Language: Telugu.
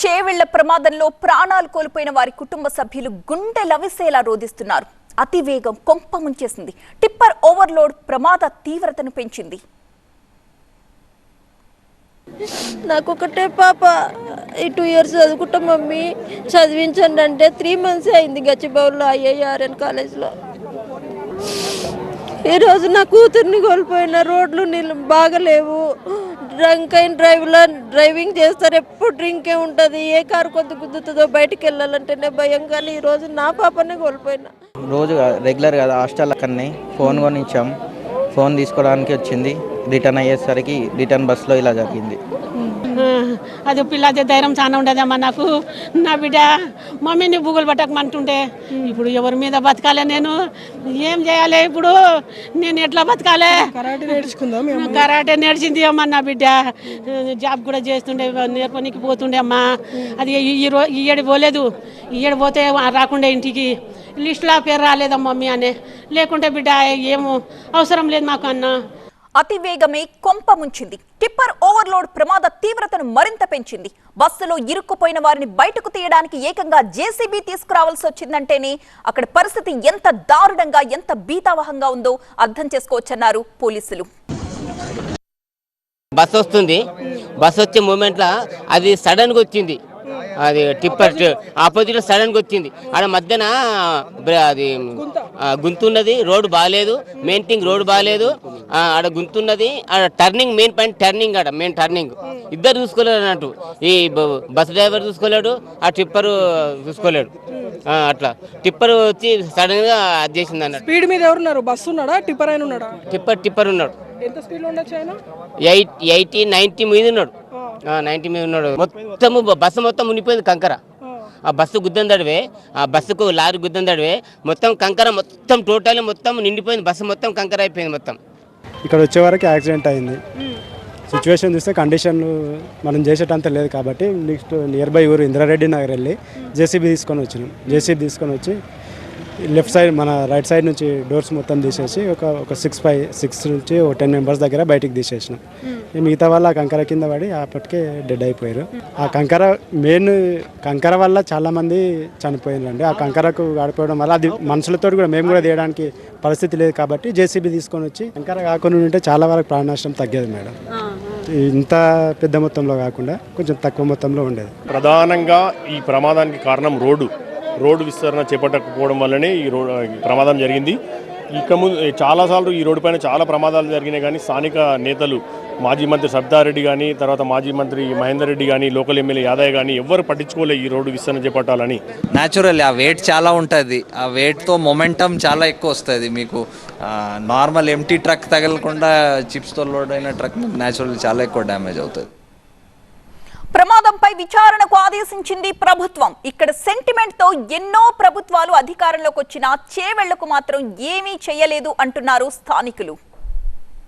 చేవిళ్ళ ప్రమాదంలో ప్రాణాలు కోల్పోయిన వారి కుటుంబ సభ్యులు గుండె లవిసేలా రోధిస్తున్నారు. అతివేగం కొంప ముంచేసింది. టిప్పర్ ఓవర్లోడ్ ప్రమాద తీవ్రతను పెంచింది. నాకు ఒకటే పాప. ఈ టూ ఇయర్స్ చదువుకుంటా మమ్మీ. చదివించండి అంటే త్రీ మంత్స్ అయింది గచ్చిబౌల్లో ఐఏఆర్ఎన్ కాలేజ్లో. ఈరోజు నా కూతుర్ని కోల్పోయిన రోడ్లు నీళ్ళు బాగలేవు. డ్రంక్ అయిన డ్రైవ్లో డ్రైవింగ్ చేస్తారు. ఎప్పుడు డ్రింకే ఉంటుంది. ఏ కారు కొద్ది గుద్దుతుందో బయటికి వెళ్ళాలంటేనే భయం. కానీ ఈరోజు నా పాపనే కోల్పోయినా. రోజు రెగ్యులర్ కదా హాస్టల్ అక్కడనే ఫోన్ కొనిచ్చాం. ఫోన్ తీసుకోవడానికి వచ్చింది. రిటర్న్ అయ్యేసరికి రిటర్న్ బస్సులో ఇలా జరిగింది. అది పిల్లది ధైర్యం చాలా ఉండదమ్మా నాకు. నా బిడ్డ మమ్మీని బుగులు పట్టకమంటుంటే ఇప్పుడు ఎవరి మీద బతకాలి నేను? ఏం చేయాలి ఇప్పుడు? నేను ఎట్లా బతకాలి? కరాటే నేర్చుకుందాం కరాటే నేర్చింది అమ్మా నా బిడ్డ. జాబ్ కూడా చేస్తుండే నేర్పనికి పోతుండే అమ్మా. అది ఈ- రో ఈ ఏడు పోలేదు. ఈ ఏడు పోతే రాకుండే ఇంటికి. లిస్టులో పేరు రాలేదమ్మా మమ్మీ అనే. లేకుంటే బిడ్డ ఏమో అవసరం లేదు మాకు అన్నా. అతివేగమే కొంప ముంచింది. టిప్పర్ ఓవర్లోడ్ ప్రమాద తీవ్రతను మరింత పెంచింది. బస్సులో ఇరుక్కుపోయిన వారిని బయటకు తీయడానికి ఏకంగా జేసీబీ తీసుకురావాల్సి వచ్చిందంటేనే అక్కడ పరిస్థితి ఎంత దారుణంగా ఎంత భీతావహంగా ఉందో అర్థం చేసుకోవచ్చన్నారు పోలీసులు. బస్ వస్తుంది. బస్ వచ్చే మూమెంట్లో అది సడన్గా వచ్చింది. అది టిప్పర్ ఆపోజిట్లో సడన్గా వచ్చింది. ఆడ మధ్యన అది గుంతున్నది రోడ్డు బాగాలేదు మెయిన్ థింగ్ రోడ్డు బాగాలేదు ఆడ గుంతున్నది ఆడ టర్నింగ్ మెయిన్ పాయింట్ టర్నింగ్ ఆడ మెయిన్ టర్నింగ్. ఇద్దరు చూసుకోలేరు అన్నట్టు. ఈ బస్ డ్రైవర్ చూసుకోలేడు ఆ టిప్పర్ చూసుకోలేడు. అట్లా. టిప్పర్ వచ్చి సడన్గా అది చేసింది అన్నట్టు. స్పీడ్ మీద ఎవరున్నారు? బస్సు ఉన్నాడా? టిప్పర్ అయిన ఉన్నాడా? టిప్పర్ టిప్పర్ ఉన్నాడు. ఎంత స్పీడ్లో ఉండొచ్చు ఆయన? ఎయిట్ ఎయిటీ నైన్టీ మీద ఉన్నాడు. నైన్టీ మీద ఉన్నాడు. మొత్తము బస్సు మొత్తం మునిపోయింది కంకర. ఆ బస్సు గుద్దందడివే ఆ బస్సుకు లారీ గుద్దందడివే మొత్తం కంకర మొత్తం టోటల్ మొత్తం నిండిపోయింది బస్సు మొత్తం కంకర అయిపోయింది మొత్తం. ఇక్కడ వచ్చే వరకు యాక్సిడెంట్ అయింది. సిచ్యువేషన్ చూస్తే కండిషన్ మనం చేసేటంత లేదు కాబట్టి నెక్స్ట్ నియర్ బై ఊరు ఇంద్రారెడ్డి నగర్ వెళ్ళి జేసీబీ తీసుకొని వచ్చినాం. జేసీబీ తీసుకొని వచ్చి లెఫ్ట్ సైడ్ మన రైట్ సైడ్ నుంచి డోర్స్ మొత్తం తీసేసి ఒక ఒక సిక్స్ ఫైవ్ సిక్స్ నుంచి ఒక టెన్ మెంబర్స్ దగ్గర బయటికి తీసేసినాం. ఈ మిగతా వాళ్ళు ఆ కంకర కింద పడి అప్పటికే డెడ్ అయిపోయారు. ఆ కంకర మెయిన్ కంకర వల్ల చాలా మంది చనిపోయినారండి ఆ కంకరకు ఆడిపోవడం వల్ల అది మనుషులతో కూడా మేము కూడా తీయడానికి పరిస్థితి లేదు కాబట్టి జేసీబీ తీసుకొని వచ్చి కంకర కాకుండా ఉంటే చాలా వరకు ప్రాణ నష్టం తగ్గేది మేడం. ఇంత పెద్ద మొత్తంలో కాకుండా కొంచెం తక్కువ మొత్తంలో ఉండేది. ప్రధానంగా ఈ ప్రమాదానికి కారణం రోడ్డు. రోడ్డు విస్తరణ చేపట్టకపోవడం వల్లనే ఈ రోడ్ ప్రమాదం జరిగింది. ఇక ముందు చాలాసార్లు ఈ రోడ్డు పైన చాలా ప్రమాదాలు జరిగినాయి కానీ స్థానిక నేతలు మాజీ మంత్రి సబ్దారెడ్డి కానీ తర్వాత మాజీ మంత్రి మహేందర్ రెడ్డి కానీ లోకల్ ఎమ్మెల్యే యాదయ్య కానీ ఎవ్వరు పట్టించుకోలే ఈ రోడ్డు విస్తరణ చేపట్టాలని. న్యాచురల్ ఆ వెయిట్ చాలా ఉంటుంది. ఆ వెయిట్తో మొమెంటం చాలా ఎక్కువ వస్తుంది మీకు. నార్మల్ ఎంటీ ట్రక్ తగలకుండా చిప్స్తో లోడ్ అయిన ట్రక్ న్యాచురల్ చాలా ఎక్కువ డ్యామేజ్ అవుతుంది. ప్రమాదంపై విచారణకు ఆదేశించింది ప్రభుత్వం. ఇక్కడ సెంటిమెంట్తో ఎన్నో ప్రభుత్వాలు అధికారంలోకి వచ్చినా చేవెళ్ళకు మాత్రం ఏమీ చేయలేదు అంటున్నారు స్థానికులు.